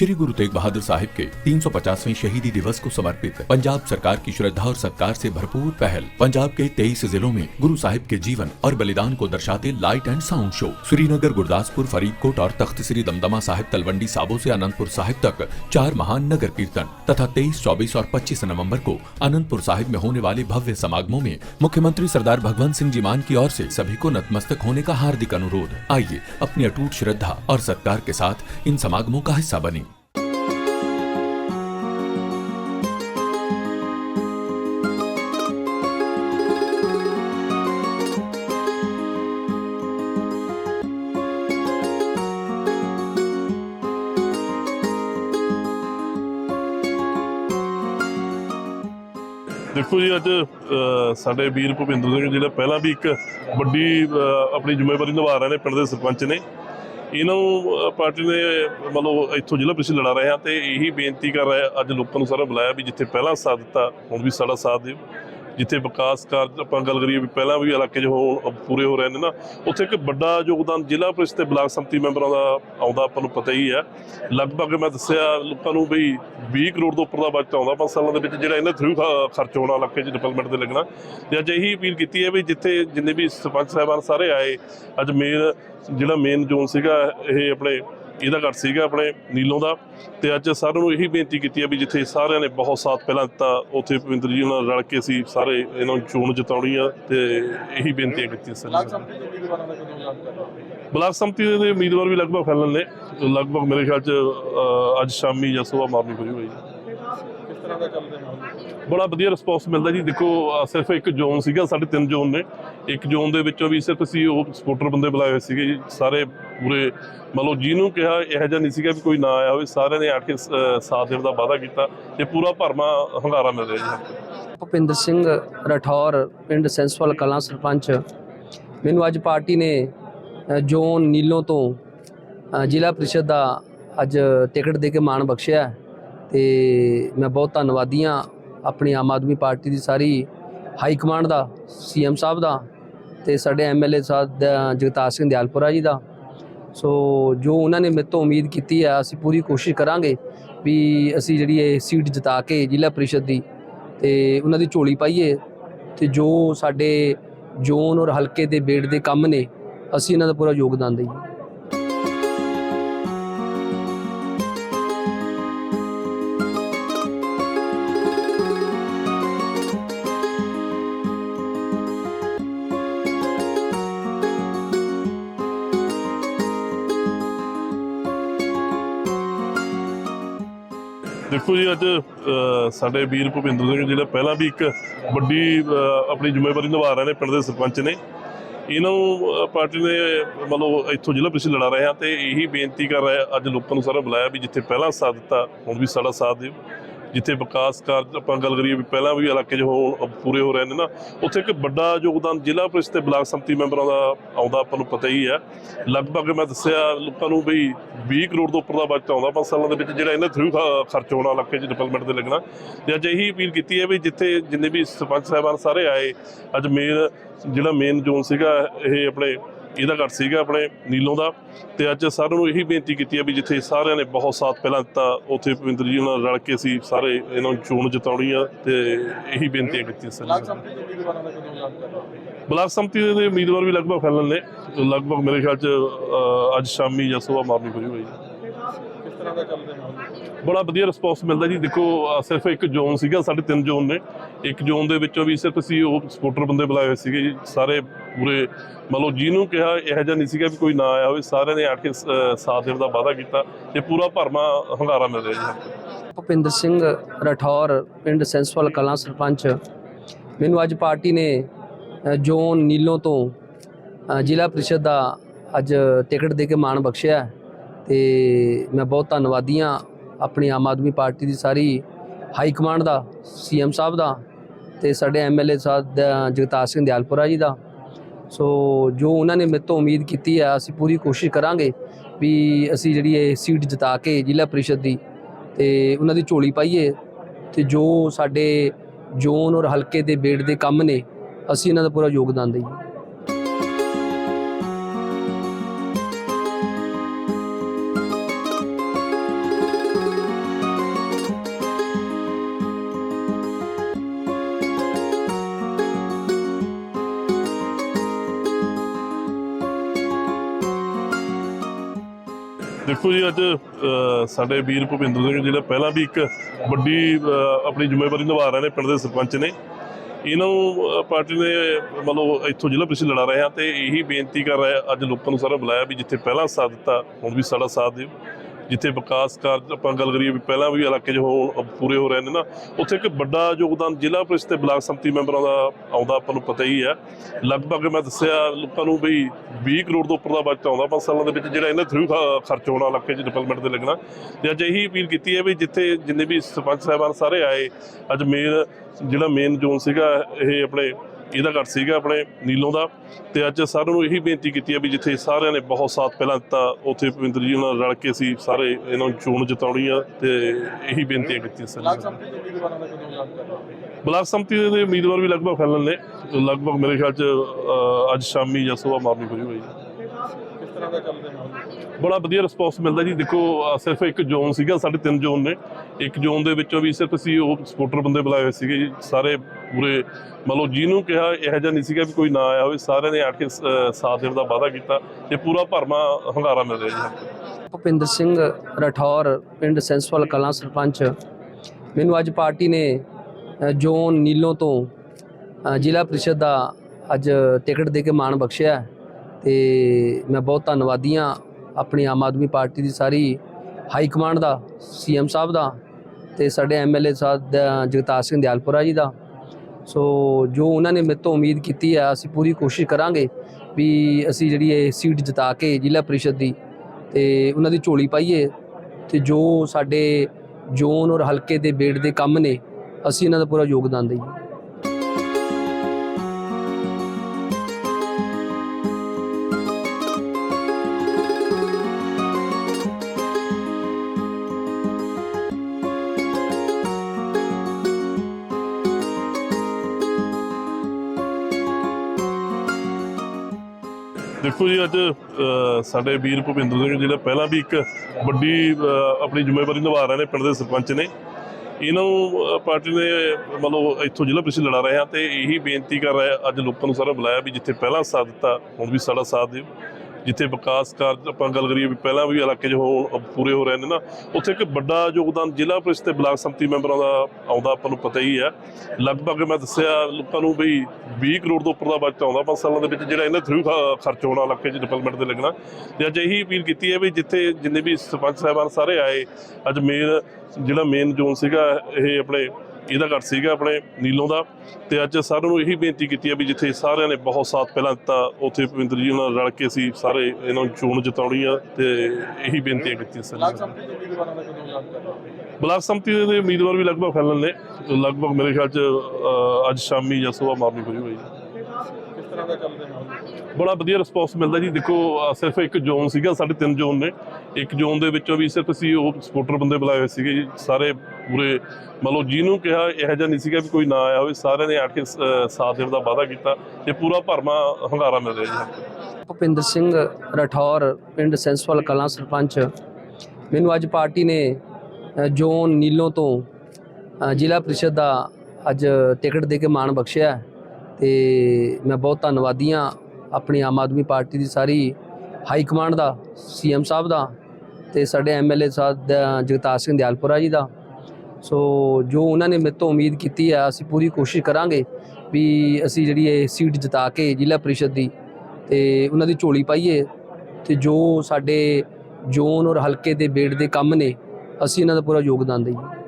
श्री गुरु तेग बहादुर साहिब के 350वें शहीदी दिवस को समर्पित पंजाब सरकार की श्रद्धा और सत्कार से भरपूर पहल। पंजाब के 23 जिलों में गुरु साहिब के जीवन और बलिदान को दर्शाते light and sound show. Srinagar Gurdaspur Faridkot और तख्त श्री दमदमा साहिब तलवंडी साबो ऐसी अनंतपुर साहिब तक चार महान नगर कीर्तन तथा 23, 24 और पच्चीस नवंबर को अनंतपुर साहिब में होने वाले भव्य समागमों में मुख्यमंत्री सरदार भगवंत सिंह जी मान की ओर ऐसी सभी को नतमस्तक होने का हार्दिक अनुरोध। आइए अपनी अटूट श्रद्धा और सत्कार के साथ इन समागमों का हिस्सा बने। ਦੇਖੋ ਜੀ, ਅੱਜ ਸਾਡੇ ਵੀਰ ਭੁਪਿੰਦਰ ਸਿੰਘ ਜਿਹੜਾ ਪਹਿਲਾਂ ਵੀ ਇੱਕ ਵੱਡੀ ਆਪਣੀ ਜ਼ਿੰਮੇਵਾਰੀ ਨਿਭਾ ਰਹੇ ਨੇ, ਪਿੰਡ ਦੇ ਸਰਪੰਚ ਨੇ। ਇਹਨਾਂ ਨੂੰ ਪਾਰਟੀ ਨੇ, ਮਤਲਬ ਇੱਥੋਂ ਜ਼ਿਲ੍ਹਾ ਪ੍ਰੀਸ਼ਦ ਲੜਾ ਰਹੇ ਹਾਂ ਤੇ ਇਹੀ ਬੇਨਤੀ ਕਰ ਰਿਹਾ, ਅੱਜ ਲੋਕਾਂ ਨੂੰ ਸਾਰਾ ਬੁਲਾਇਆ ਵੀ ਜਿੱਥੇ ਪਹਿਲਾਂ ਸਾਥ ਦਿੱਤਾ, ਹੁਣ ਵੀ ਸਾਡਾ ਸਾਥ ਦਿਓ। ਜਿੱਥੇ ਵਿਕਾਸ ਕਾਰਜ ਆਪਾਂ ਗੱਲ ਕਰੀਏ ਵੀ ਪਹਿਲਾਂ ਵੀ ਇਲਾਕੇ 'ਚ ਹੋ ਪੂਰੇ ਹੋ ਰਹੇ ਨੇ ਨਾ, ਉੱਥੇ ਇੱਕ ਵੱਡਾ ਯੋਗਦਾਨ ਜ਼ਿਲ੍ਹਾ ਪ੍ਰੀਸ਼ਦ ਤੇ ਬਲਾਕ ਸੰਮਤੀ ਮੈਂਬਰਾਂ ਦਾ ਆਉਂਦਾ ਆਪਾਂ ਨੂੰ ਪਤਾ ਹੀ ਹੈ। ਲਗਭਗ ਮੈਂ ਦੱਸਿਆ ਲੋਕਾਂ ਨੂੰ ਵੀ 20 ਕਰੋੜ ਤੋਂ ਉੱਪਰ ਦਾ ਬਜਟ ਆਉਂਦਾ ਪੰਜ ਸਾਲਾਂ ਦੇ ਵਿੱਚ, ਜਿਹੜਾ ਇਹਨਾਂ ਥਰੂ ਖਰਚ ਹੋਣਾ ਇਲਾਕੇ 'ਚ ਡਿਵੈਲਪਮੈਂਟ ਤੇ ਲੱਗਣਾ। ਤੇ ਅੱਜ ਇਹੀ ਅਪੀਲ ਕੀਤੀ ਹੈ ਵੀ ਜਿੱਥੇ ਜਿੰਨੇ ਵੀ ਸਰਪੰਚ ਸਾਹਿਬਾਨ ਸਾਰੇ ਆਏ, ਅੱਜ ਮੇਨ ਜਿਹੜਾ ਮੇਨ ਜ਼ੋਨ ਸੀਗਾ, ਇਹ ਆਪਣੇ ਇਹਦਾ ਘੱਟ ਸੀਗਾ ਆਪਣੇ ਨੀਲੋਂ ਦਾ। ਤੇ ਅੱਜ ਸਾਰਿਆਂ ਨੂੰ ਇਹੀ ਬੇਨਤੀ ਕੀਤੀ ਹੈ ਵੀ ਜਿੱਥੇ ਸਾਰਿਆਂ ਨੇ ਬਹੁਤ ਸਾਥ ਪਹਿਲਾਂ ਦਿੱਤਾ ਉੱਥੇ ਭਵਿੰਦਰ ਜੀ ਨਾਲ ਰਲ ਕੇ ਅਸੀਂ ਸਾਰੇ ਇਹਨਾਂ ਨੂੰ ਚੋਣ ਜਿਤਾਉਣੀ ਆ ਤੇ ਇਹੀ ਬੇਨਤੀਆਂ ਕੀਤੀਆਂ ਸਰ। ਬਲਾਕ ਸੰਮਤੀ ਦੇ ਉਮੀਦਵਾਰ ਵੀ ਲਗਭਗ ਫੈਲਣ ਨੇ। ਲਗਭਗ ਮੇਰੇ ਖਿਆਲ ਚ ਅੱਜ ਸ਼ਾਮੀ ਜਾਂ ਸਵੇਰ ਮਾਰਨੀ ਹੋਈ ਹੋਈ ਕਿਸ ਤਰ੍ਹਾਂ ਦਾ ਚੱਲ ਰਿਹਾ ਬੜਾ ਵਧੀਆ ਰਿਸਪੌਂਸ ਮਿਲਦਾ ਜੀ। ਦੇਖੋ ਸਿਰਫ ਇੱਕ ਜ਼ੋਨ ਸੀਗਾ, ਸਾਡੇ ਤਿੰਨ ਜ਼ੋਨ ਨੇ। ਇੱਕ ਜ਼ੋਨ ਦੇ ਵਿੱਚੋਂ ਵੀ ਸਿਰਫ ਅਸੀਂ ਉਹ ਸਪੋਰਟਰ ਬੰਦੇ ਬੁਲਾਏ ਹੋਏ ਸੀਗੇ ਸਾਰੇ ਪੂਰੇ ਮਤਲਬ ਜਿਹਨੂੰ ਕਿਹਾ ਇਹੋ ਜਿਹਾ ਨਹੀਂ ਸੀਗਾ ਵੀ ਕੋਈ ਨਾ ਆਇਆ ਹੋਵੇ, ਸਾਰਿਆਂ ਨੇ ਆ ਕੇ ਸਾਥ ਦੇਣ ਦਾ ਵਾਅਦਾ ਕੀਤਾ ਤੇ ਪੂਰਾ ਭਰਮਾ ਹੰਗਾਰਾ ਮਿਲ ਰਿਹਾ ਜੀ। ਭੁਪਿੰਦਰ ਸਿੰਘ ਰਠੌਰ, ਪਿੰਡ ਸੈਂਸਵਾਲ ਕਲਾਂ ਸਰਪੰਚ। ਮੈਨੂੰ ਅੱਜ ਪਾਰਟੀ ਨੇ ਜ਼ੋਨ ਨੀਲੋਂ ਤੋਂ ਜ਼ਿਲ੍ਹਾ ਪ੍ਰੀਸ਼ਦ ਦਾ ਅੱਜ ਟਿਕਟ ਦੇ ਕੇ ਮਾਣ ਬਖਸ਼ਿਆ। ਤੇ ਮੈਂ ਬਹੁਤ ਧੰਨਵਾਦੀ ਹਾਂ ਆਪਣੀ ਆਮ ਆਦਮੀ ਪਾਰਟੀ ਦੀ ਸਾਰੀ ਹਾਈ ਕਮਾਂਡ ਦਾ, ਸੀਐਮ ਸਾਹਿਬ ਦਾ ਤੇ ਸਾਡੇ ਐਮਐਲਏ ਸਾਹਿਬ ਜਗਤਾਰ ਸਿੰਘ ਦਿਆਲਪੁਰਾ ਜੀ ਦਾ। ਸੋ ਜੋ ਉਹਨਾਂ ਨੇ ਮੇਰੇ ਤੋਂ ਉਮੀਦ ਕੀਤੀ ਹੈ, ਅਸੀਂ ਪੂਰੀ ਕੋਸ਼ਿਸ਼ ਕਰਾਂਗੇ ਵੀ ਅਸੀਂ ਜਿਹੜੀ ਇਹ ਸੀਟ ਜਿਤਾ ਕੇ ਜ਼ਿਲ੍ਹਾ ਪ੍ਰੀਸ਼ਦ ਦੀ ਤੇ ਉਹਨਾਂ ਦੀ ਝੋਲੀ ਪਾਈਏ ਤੇ ਜੋ ਸਾਡੇ ਜ਼ੋਨ ਔਰ ਹਲਕੇ ਦੇ ਬੇੜ ਦੇ ਕੰਮ ਨੇ, ਅਸੀਂ ਇਹਨਾਂ ਦਾ ਪੂਰਾ ਯੋਗਦਾਨ ਦਈਏ। ਦੇਖੋ ਜੀ, ਅੱਜ ਸਾਡੇ ਵੀਰ ਭੁਪਿੰਦਰ ਸਿੰਘ ਜਿਹੜਾ ਪਹਿਲਾਂ ਵੀ ਇੱਕ ਵੱਡੀ ਆਪਣੀ ਜ਼ਿੰਮੇਵਾਰੀ ਨਿਭਾ ਰਹੇ ਨੇ, ਪਿੰਡ ਦੇ ਸਰਪੰਚ ਨੇ। ਇਹਨਾਂ ਨੂੰ ਪਾਰਟੀ ਨੇ ਮਤਲਬ ਇੱਥੋਂ ਜ਼ਿਲ੍ਹਾ ਪ੍ਰੀਸ਼ਦ ਲੜਾ ਰਹੇ ਹਾਂ ਤੇ ਇਹੀ ਬੇਨਤੀ ਕਰ ਰਿਹਾ ਅੱਜ ਲੋਕਾਂ ਨੂੰ ਸਾਰਾ ਬੁਲਾਇਆ ਵੀ ਜਿੱਥੇ ਪਹਿਲਾਂ ਸਾਥ ਦਿੱਤਾ, ਹੁਣ ਵੀ ਸਾਡਾ ਸਾਥ ਦਿਓ। ਜਿੱਥੇ ਵਿਕਾਸ ਕਾਰਜ ਆਪਾਂ ਗੱਲ ਕਰੀਏ ਵੀ ਪਹਿਲਾਂ ਵੀ ਇਲਾਕੇ 'ਚ ਹੋ ਪੂਰੇ ਹੋ ਰਹੇ ਨੇ ਨਾ, ਉੱਥੇ ਇੱਕ ਵੱਡਾ ਯੋਗਦਾਨ ਜ਼ਿਲ੍ਹਾ ਪ੍ਰੀਸ਼ਦ ਤੇ ਬਲਾਕ ਸੰਮਤੀ ਮੈਂਬਰਾਂ ਦਾ ਆਉਂਦਾ ਆਪਾਂ ਨੂੰ ਪਤਾ ਹੀ ਹੈ। ਲਗਭਗ ਮੈਂ ਦੱਸਿਆ ਲੋਕਾਂ ਨੂੰ ਵੀ 20 ਕਰੋੜ ਤੋਂ ਉੱਪਰ ਦਾ ਬਜਟ ਆਉਂਦਾ, ਪੰਜ ਸਾਲਾਂ ਦੇ ਵਿੱਚ ਜਿਹੜਾ ਇਹਨਾਂ ਥਰੂ ਖਰਚ ਹੋਣਾ ਇਲਾਕੇ 'ਚ ਡਿਵੈਲਪਮੈਂਟ ਤੇ ਲੱਗਣਾ। ਤੇ ਅੱਜ ਇਹੀ ਅਪੀਲ ਕੀਤੀ ਹੈ ਵੀ ਜਿੱਥੇ ਜਿੰਨੇ ਵੀ ਸਰਪੰਚ ਸਾਹਿਬਾਨ ਸਾਰੇ ਆਏ, ਅੱਜ ਮੇਨ ਜਿਹੜਾ ਮੇਨ ਜ਼ੋਨ ਸੀਗਾ, ਇਹ ਆਪਣੇ ਇਹਦਾ ਘੱਟ ਸੀਗਾ ਆਪਣੇ ਨੀਲੋਂ ਦਾ। ਤੇ ਅੱਜ ਸਾਰਿਆਂ ਨੂੰ ਇਹੀ ਬੇਨਤੀ ਕੀਤੀ ਹੈ ਵੀ ਜਿੱਥੇ ਸਾਰਿਆਂ ਨੇ ਬਹੁਤ ਸਾਥ ਪਹਿਲਾਂ ਦਿੱਤਾ ਉੱਥੇ ਭਵਿੰਦਰ ਜੀ ਨਾਲ ਰਲ ਕੇ ਅਸੀਂ ਸਾਰੇ ਇਹਨਾਂ ਨੂੰ ਚੋਣ ਜਿਤਾਉਣੀ ਆ ਤੇ ਇਹੀ ਬੇਨਤੀਆਂ ਕੀਤੀਆਂ ਸਰ ਬਲਾਕ ਸੰਮਤੀ ਦੇ ਉਮੀਦਵਾਰਾਂ ਦਾ ਕਦੋਂ ਐਲਾਨ ਕਰਨਾ? ਬਲਾਕ ਸੰਮਤੀ ਦੇ ਉਮੀਦਵਾਰ ਵੀ ਲਗਭਗ ਫੈਲਣ ਨੇ। ਲਗਭਗ ਮੇਰੇ ਖਿਆਲ ਚ ਅੱਜ ਸ਼ਾਮੀ ਜਾਂ ਸਵੇਰ ਮਾਰਨੀ ਹੋਈ ਹੋਈ ਕਿਸ ਤਰ੍ਹਾਂ ਦਾ ਚੱਲ ਰਿਹਾ ਮਾਹੌਲ? ਬੜਾ ਵਧੀਆ ਰਿਸਪੌਂਸ ਮਿਲਦਾ ਜੀ। ਦੇਖੋ ਸਿਰਫ ਇੱਕ ਜ਼ੋਨ ਸੀਗਾ, ਸਾਡੇ ਤਿੰਨ ਜ਼ੋਨ ਨੇ। ਇੱਕ ਜ਼ੋਨ ਦੇ ਵਿੱਚੋਂ ਵੀ ਸਿਰਫ ਅਸੀਂ ਉਹ ਸਪੋਰਟਰ ਬੰਦੇ ਬੁਲਾਏ ਹੋਏ ਸੀਗੇ ਜੀ। ਸਾਰੇ ਪੂਰੇ, ਮਤਲਬ ਜਿਹਨੂੰ ਕਿਹਾ ਇਹੋ ਜਿਹਾ ਨਹੀਂ ਸੀਗਾ ਵੀ ਕੋਈ ਨਾ ਆਇਆ ਹੋਵੇ, ਸਾਰਿਆਂ ਨੇ ਆ ਕੇ ਸਾਥ ਦੇਣ ਦਾ ਵਾਅਦਾ ਕੀਤਾ ਤੇ ਪੂਰਾ ਭਰਮਾ ਹੰਗਾਰਾ ਮਿਲ ਰਿਹਾ ਜੀ। ਭੁਪਿੰਦਰ ਸਿੰਘ ਰਠੌਰ, ਪਿੰਡ ਸੈਂਸਵਾਲ ਕਲਾਂ ਸਰਪੰਚ, ਮੈਨੂੰ ਅੱਜ ਪਾਰਟੀ ਨੇ ਜ਼ੋਨ ਨੀਲੋਂ ਤੋਂ ਜ਼ਿਲ੍ਹਾ ਪ੍ਰੀਸ਼ਦ ਦਾ ਅੱਜ ਟਿਕਟ ਦੇ ਕੇ ਮਾਣ ਬਖਸ਼ਿਆ ਹੈ ਤੇ ਮੈਂ ਬਹੁਤ ਧੰਨਵਾਦੀ ਹਾਂ। ਆਪਣੀ ਆਮ ਆਦਮੀ ਪਾਰਟੀ ਦੀ ਸਾਰੀ ਹਾਈ ਕਮਾਂਡ ਦਾ, ਸੀਐਮ ਸਾਹਿਬ ਦਾ ਤੇ ਸਾਡੇ ਐਮਐਲਏ ਸਾਹਿਬ ਜਗਤਾਰ ਸਿੰਘ ਦਿਆਲਪੁਰਾ ਜੀ ਦਾ। ਸੋ ਜੋ ਉਹਨਾਂ ਨੇ ਮੇਰੇ ਤੋਂ ਉਮੀਦ ਕੀਤੀ ਹੈ ਅਸੀਂ ਪੂਰੀ ਕੋਸ਼ਿਸ਼ ਕਰਾਂਗੇ ਵੀ ਅਸੀਂ ਜਿਹੜੀ ਇਹ ਸੀਟ ਜਿਤਾ ਕੇ ਜ਼ਿਲ੍ਹਾ ਪ੍ਰੀਸ਼ਦ ਦੀ ਤੇ ਉਹਨਾਂ ਦੀ ਝੋਲੀ ਪਾਈਏ ਤੇ ਜੋ ਸਾਡੇ ਜ਼ੋਨ ਔਰ ਹਲਕੇ ਦੇ ਬੇੜ ਦੇ ਕੰਮ ਨੇ, ਅਸੀਂ ਇਹਨਾਂ ਦਾ ਪੂਰਾ ਯੋਗਦਾਨ ਦਈਏ। ਦੇਖੋ ਜੀ, ਅੱਜ ਸਾਡੇ ਵੀਰ ਭੁਪਿੰਦਰ ਸਿੰਘ ਜਿਹੜਾ ਪਹਿਲਾਂ ਵੀ ਇੱਕ ਵੱਡੀ ਆਪਣੀ ਜ਼ਿੰਮੇਵਾਰੀ ਨਿਭਾ ਰਹੇ ਨੇ ਪਿੰਡ ਦੇ ਸਰਪੰਚ ਨੇ। ਇਹਨਾਂ ਨੂੰ ਪਾਰਟੀ ਨੇ, ਮਤਲਬ ਇੱਥੋਂ ਜ਼ਿਲ੍ਹਾ ਪ੍ਰੀਸ਼ਦ ਲੜਾ ਰਹੇ ਹਾਂ ਤੇ ਇਹੀ ਬੇਨਤੀ ਕਰ ਰਿਹਾ ਅੱਜ ਲੋਕਾਂ ਨੂੰ ਸਾਰਾ ਬੁਲਾਇਆ ਵੀ ਜਿੱਥੇ ਪਹਿਲਾਂ ਸਾਥ ਦਿੱਤਾ, ਹੁਣ ਵੀ ਸਾਡਾ ਸਾਥ ਦਿਓ। ਜਿੱਥੇ ਵਿਕਾਸ ਕਾਰਜ ਆਪਾਂ ਗੱਲ ਕਰੀਏ ਵੀ ਪਹਿਲਾਂ ਵੀ ਇਲਾਕੇ 'ਚ ਹੁਣ ਪੂਰੇ ਹੋ ਰਹੇ ਨੇ ਨਾ, ਉੱਥੇ ਇੱਕ ਵੱਡਾ ਯੋਗਦਾਨ ਜ਼ਿਲ੍ਹਾ ਪ੍ਰੀਸ਼ਦ ਤੇ ਬਲਾਕ ਸੰਮਤੀ ਮੈਂਬਰਾਂ ਦਾ ਆਉਂਦਾ, ਆਪਾਂ ਨੂੰ ਪਤਾ ਹੀ ਹੈ। ਲਗਭਗ ਮੈਂ ਦੱਸਿਆ ਲੋਕਾਂ ਨੂੰ ਵੀ 20 ਕਰੋੜ ਤੋਂ ਉੱਪਰ ਦਾ ਬਜਟ ਆਉਂਦਾ, ਪੰਜ ਸਾਲਾਂ ਦੇ ਵਿੱਚ ਜਿਹੜਾ ਇਹਨਾਂ ਥਰੂ ਖਰਚ ਹੋਣਾ ਇਲਾਕੇ 'ਚ ਡਿਵੈਲਪਮੈਂਟ ਤੇ ਲੱਗਣਾ। ਤੇ ਅੱਜ ਇਹੀ ਅਪੀਲ ਕੀਤੀ ਹੈ ਵੀ ਜਿੱਥੇ ਜਿੰਨੇ ਵੀ ਸਰਪੰਚ ਸਾਹਿਬਾਨ ਸਾਰੇ ਆਏ, ਅੱਜ ਮੇਨ ਜਿਹੜਾ ਮੇਨ ਜ਼ੋਨ ਸੀਗਾ, ਇਹ ਆਪਣੇ ਇਹਦਾ ਘਰ ਸੀਗਾ ਆਪਣੇ ਨੀਲੋਂ ਦਾ ਤੇ ਅੱਜ ਸਾਰਿਆਂ ਨੂੰ ਇਹੀ ਬੇਨਤੀ ਕੀਤੀ ਹੈ ਵੀ ਜਿੱਥੇ ਸਾਰਿਆਂ ਨੇ ਬਹੁਤ ਸਾਥ ਪਹਿਲਾਂ ਦਿੱਤਾ ਉੱਥੇ ਭਵਿੰਦਰ ਜੀ ਨਾਲ ਰਲ ਕੇ ਅਸੀਂ ਸਾਰੇ ਇਹਨਾਂ ਨੂੰ ਚੋਣ ਜਿਤਾਉਣੀ ਆ ਤੇ ਇਹੀ ਬੇਨਤੀ ਕੀਤੀ ਸਰ। ਬਲਾਕ ਸੰਮਤੀ ਦੇ ਉਮੀਦਵਾਰਾਂ ਬਲਾਕ ਸੰਮਤੀ ਦੇ ਵੀ ਲਗਭਗ ਫੈਲਣ ਨੇ ਲਗਭਗ ਮੇਰੇ ਖਿਆਲ ਚ ਅੱਜ ਸ਼ਾਮੀ ਜਾਂ ਸਵੇਰ ਮਾਰਨਿੰਗ ਹੋਈ ਹੋਈ ਤਰ੍ਹਾਂ ਦਾ ਚੱਲ ਰਿਹਾ ਮਾਹੌਲ ਬੜਾ ਵਧੀਆ ਰਿਸਪੌਂਸ ਮਿਲਦਾ ਜੀ। ਦੇਖੋ ਸਿਰਫ ਇੱਕ ਜ਼ੋਨ ਸੀਗਾ ਸਾਡੇ ਤਿੰਨ ਜ਼ੋਨ ਨੇ। ਇੱਕ ਜ਼ੋਨ ਦੇ ਵਿੱਚੋਂ ਵੀ ਸਿਰਫ ਅਸੀਂ ਉਹ ਸਪੋਰਟਰ ਬੰਦੇ ਬੁਲਾਏ ਹੋਏ ਸੀਗੇ ਜੀ। ਸਾਰੇ ਪੂਰੇ ਮਤਲਬ ਜਿਹਨੂੰ ਕਿਹਾ ਇਹੋ ਜਿਹਾ ਨਹੀਂ ਸੀਗਾ ਵੀ ਕੋਈ ਨਾ ਆਇਆ ਹੋਵੇ ਸਾਰਿਆਂ ਨੇ ਆ ਕੇ ਸਾਥ ਦੇਣ ਦਾ ਵਾਅਦਾ ਕੀਤਾ ਤੇ ਪੂਰਾ ਭਰਮਾ ਹੰਗਾਰਾ ਮਿਲ ਰਿਹਾ ਜੀ। ਭੁਪਿੰਦਰ ਸਿੰਘ ਰਠੌਰ ਪਿੰਡ ਸੈਂਸਵਾਲ ਕਲਾਂ ਸਰਪੰਚ। ਮੈਨੂੰ ਅੱਜ ਪਾਰਟੀ ਨੇ ਜ਼ੋਨ ਨੀਲੋਂ ਤੋਂ ਜ਼ਿਲ੍ਹਾ ਪ੍ਰੀਸ਼ਦ ਦਾ ਅੱਜ ਟਿਕਟ ਦੇ ਕੇ ਮਾਣ ਬਖਸ਼ਿਆ। ਹੈ ਤੇ ਮੈਂ ਬਹੁਤ ਧੰਨਵਾਦੀ ਹਾਂ ਆਪਣੀ ਆਮ ਆਦਮੀ ਪਾਰਟੀ ਦੀ ਸਾਰੀ ਹਾਈ ਕਮਾਂਡ ਦਾ, ਸੀਐਮ ਸਾਹਿਬ ਦਾ ਤੇ ਸਾਡੇ ਐਮਐਲਏ ਸਾਹਿਬ ਜਗਤਾਰ ਸਿੰਘ ਦਿਆਲਪੁਰਾ ਜੀ ਦਾ। ਸੋ ਜੋ ਉਹਨਾਂ ਨੇ ਮੇਰੇ ਤੋਂ ਉਮੀਦ ਕੀਤੀ ਹੈ, ਅਸੀਂ ਪੂਰੀ ਕੋਸ਼ਿਸ਼ ਕਰਾਂਗੇ ਵੀ ਅਸੀਂ ਜਿਹੜੀ ਇਹ ਸੀਟ ਜਿਤਾ ਕੇ ਜ਼ਿਲ੍ਹਾ ਪ੍ਰੀਸ਼ਦ ਦੀ ਤੇ ਉਹਨਾਂ ਦੀ ਝੋਲੀ ਪਾਈਏ ਤੇ ਜੋ ਸਾਡੇ ਜ਼ੋਨ ਔਰ ਹਲਕੇ ਦੇ ਬੇੜ ਦੇ ਕੰਮ ਨੇ, ਅਸੀਂ ਇਹਨਾਂ ਦਾ ਪੂਰਾ ਯੋਗਦਾਨ ਦਈਏ। ਦੇਖੋ ਜੀ, ਅੱਜ ਸਾਡੇ ਵੀਰ ਭੁਪਿੰਦਰ ਸਿੰਘ ਜਿਹੜਾ ਪਹਿਲਾਂ ਵੀ ਇੱਕ ਵੱਡੀ ਆਪਣੀ ਜ਼ਿੰਮੇਵਾਰੀ ਨਿਭਾ ਰਹੇ ਨੇ, ਪਿੰਡ ਦੇ ਸਰਪੰਚ ਨੇ। ਇਹਨਾਂ ਨੂੰ ਪਾਰਟੀ ਨੇ ਮਤਲਬ ਇੱਥੋਂ ਜ਼ਿਲ੍ਹਾ ਪ੍ਰੀਸ਼ਦ ਲੜਾ ਰਹੇ ਹਾਂ ਤੇ ਇਹੀ ਬੇਨਤੀ ਕਰ ਰਿਹਾ ਅੱਜ ਲੋਕਾਂ ਨੂੰ ਸਾਰਾ ਬੁਲਾਇਆ ਵੀ ਜਿੱਥੇ ਪਹਿਲਾਂ ਸਾਥ ਦਿੱਤਾ, ਹੁਣ ਵੀ ਸਾਡਾ ਸਾਥ ਦਿਓ। ਜਿੱਥੇ ਵਿਕਾਸ ਕਾਰਜ, ਆਪਾਂ ਗੱਲ ਕਰੀਏ ਵੀ ਪਹਿਲਾਂ ਵੀ ਇਲਾਕੇ 'ਚ ਹੋ ਪੂਰੇ ਹੋ ਰਹੇ ਨੇ ਨਾ, ਉੱਥੇ ਇੱਕ ਵੱਡਾ ਯੋਗਦਾਨ ਜ਼ਿਲ੍ਹਾ ਪ੍ਰੀਸ਼ਦ ਤੇ ਬਲਾਕ ਸੰਮਤੀ ਮੈਂਬਰਾਂ ਦਾ ਆਉਂਦਾ, ਆਪਾਂ ਨੂੰ ਪਤਾ ਹੀ ਹੈ। ਲਗਭਗ ਮੈਂ ਦੱਸਿਆ, ਲੋਕਾਂ ਨੂੰ ਵੀ 20 ਕਰੋੜ ਤੋਂ ਉੱਪਰ ਦਾ ਬਜਟ ਆਉਂਦਾ, ਪੰਜ ਸਾਲਾਂ ਦੇ ਵਿੱਚ ਜਿਹੜਾ ਇਹਨਾਂ ਥਰੂ ਖਰਚ ਹੋਣਾ ਇਲਾਕੇ 'ਚ ਡਿਵੈਲਪਮੈਂਟ ਤੇ ਲੱਗਣਾ। ਤੇ ਅੱਜ ਇਹੀ ਅਪੀਲ ਕੀਤੀ ਹੈ ਵੀ ਜਿੱਥੇ ਜਿੰਨੇ ਵੀ ਸਰਪੰਚ ਸਾਹਿਬਾਨ ਸਾਰੇ ਆਏ, ਅੱਜ ਮੇਨ ਜਿਹੜਾ ਮੇਨ ਜ਼ੋਨ ਸੀਗਾ, ਇਹ ਆਪਣੇ ਇਹਦਾ ਘਰ ਸੀਗਾ ਆਪਣੇ ਨੀਲੋਂ ਦਾ ਤੇ ਅੱਜ ਸਾਰਿਆਂ ਨੂੰ ਇਹੀ ਬੇਨਤੀ ਕੀਤੀ ਹੈ ਵੀ ਜਿੱਥੇ ਸਾਰਿਆਂ ਨੇ ਬਹੁਤ ਸਾਥ ਪਹਿਲਾਂ ਦਿੱਤਾ ਉੱਥੇ ਭਵਿੰਦਰ ਜੀ ਨਾਲ ਰਲ ਕੇ ਅਸੀਂ ਸਾਰੇ ਇਹਨਾਂ ਨੂੰ ਚੋਣ ਜਿਤਾਉਣੀ ਆ ਤੇ ਇਹੀ ਬੇਨਤੀ ਕੀਤੀ ਸਰ ਬਲਾਕ ਸੰਮਤੀ ਦੇ ਉਮੀਦਵਾਰਾਂ ਵੀ ਲਗਭਗ ਫੈਲਣ ਨੇ ਲਗਭਗ ਮੇਰੇ ਖਿਆਲ ਚ ਅੱਜ ਸ਼ਾਮੀ ਜਾਂ ਸਵੇਰ ਹੋਈ ਹੋਈ ਹੈ ਤਰ੍ਹਾਂ ਦਾ ਚੱਲ ਰਿਹਾ ਮਾਹੌਲ ਬੜਾ ਵਧੀਆ ਰਿਸਪੌਂਸ ਮਿਲਦਾ ਜੀ। ਦੇਖੋ ਸਿਰਫ ਇੱਕ ਜ਼ੋਨ ਸੀਗਾ ਸਾਡੇ ਤਿੰਨ ਜ਼ੋਨ ਨੇ। ਇੱਕ ਜ਼ੋਨ ਦੇ ਵਿੱਚੋਂ ਵੀ ਸਿਰਫ ਅਸੀਂ ਉਹ ਸਪੋਰਟਰ ਬੰਦੇ ਬੁਲਾਏ ਹੋਏ ਸੀਗੇ ਜੀ। ਸਾਰੇ ਪੂਰੇ ਮਤਲਬ ਜਿਹਨੂੰ ਕਿਹਾ ਇਹੋ ਜਿਹਾ ਨਹੀਂ ਸੀਗਾ ਵੀ ਕੋਈ ਨਾ ਆਇਆ ਹੋਵੇ ਸਾਰਿਆਂ ਨੇ ਆ ਕੇ ਸਾਥ ਦੇਣ ਦਾ ਵਾਅਦਾ ਕੀਤਾ ਤੇ ਪੂਰਾ ਭਰਮਾ ਹੰਗਾਰਾ ਮਿਲ ਰਿਹਾ ਜੀ ਭੁਪਿੰਦਰ ਸਿੰਘ ਰਠੌਰ ਪਿੰਡ ਸੈਂਸਵਾਲ ਕਲਾਂ ਸਰਪੰਚ। ਮੈਨੂੰ ਅੱਜ ਪਾਰਟੀ ਨੇ ਜ਼ੋਨ ਨੀਲੋਂ ਤੋਂ ਜ਼ਿਲ੍ਹਾ ਪ੍ਰੀਸ਼ਦ ਦਾ ਅੱਜ ਟਿਕਟ ਦੇ ਕੇ ਮਾਣ ਬਖਸ਼ਿਆ। ਤੇ ਮੈਂ ਬਹੁਤ ਧੰਨਵਾਦੀ ਹਾਂ ਆਪਣੀ ਆਮ ਆਦਮੀ ਪਾਰਟੀ ਦੀ ਸਾਰੀ ਹਾਈ ਕਮਾਂਡ ਦਾ ਸੀਐਮ ਸਾਹਿਬ ਦਾ ਤੇ ਸਾਡੇ ਐਮਐਲਏ ਸਾਹਿਬ ਜਗਤਾਰ ਸਿੰਘ ਦਿਆਲਪੁਰਾ ਜੀ ਦਾ। ਸੋ ਜੋ ਉਹਨਾਂ ਨੇ ਮੇਰੇ ਤੋਂ ਉਮੀਦ ਕੀਤੀ ਹੈ ਅਸੀਂ ਪੂਰੀ ਕੋਸ਼ਿਸ਼ ਕਰਾਂਗੇ ਵੀ ਅਸੀਂ ਜਿਹੜੀ ਇਹ ਸੀਟ ਜਿਤਾ ਕੇ ਜ਼ਿਲ੍ਹਾ ਪ੍ਰੀਸ਼ਦ ਦੀ ਤੇ ਉਹਨਾਂ ਦੀ ਝੋਲੀ ਪਾਈਏ ਤੇ ਜੋ ਸਾਡੇ ਜ਼ੋਨ ਔਰ ਹਲਕੇ ਦੇ ਬੇੜ ਦੇ ਕੰਮ ਨੇ, ਅਸੀਂ ਇਹਨਾਂ ਦਾ ਪੂਰਾ ਯੋਗਦਾਨ ਦਈਏ।